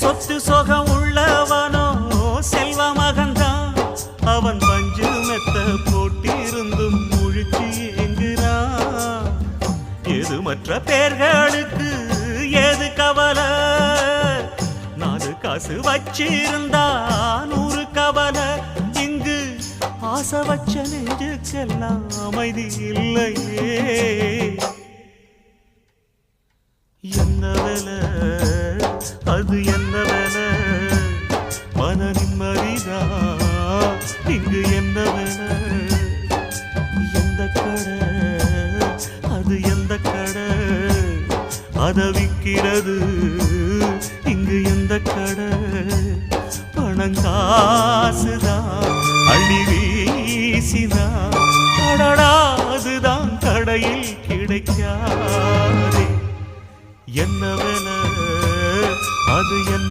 சொத்து சொகம் உள்ளவனோ செல்வ மகன்தான். அவன் பஞ்சு மெத்த போட்டிருந்தும் முழிச்சு ஏங்குறான் எது மற்ற பேர்களுக்கு எது கவலை? நாலு காசு வச்சிருந்தா நூறு கவலை. இங்கு ஆசை வச்ச நெஞ்சுக்கெல்லாம் அமைதி இல்லையே. என்ன வேலை? அது என்ன வேலை மன நிம்மதிதா இங்கு என்ன வேலை எந்த கடை? அது எந்த கடை? அத விக்கிறது இங்கு எந்த கடை? பணங்காசுதான் அள்ளி வீசினா அடடா அதுதான் கடையில் கிடைக்காதே. என்ன அது என்ன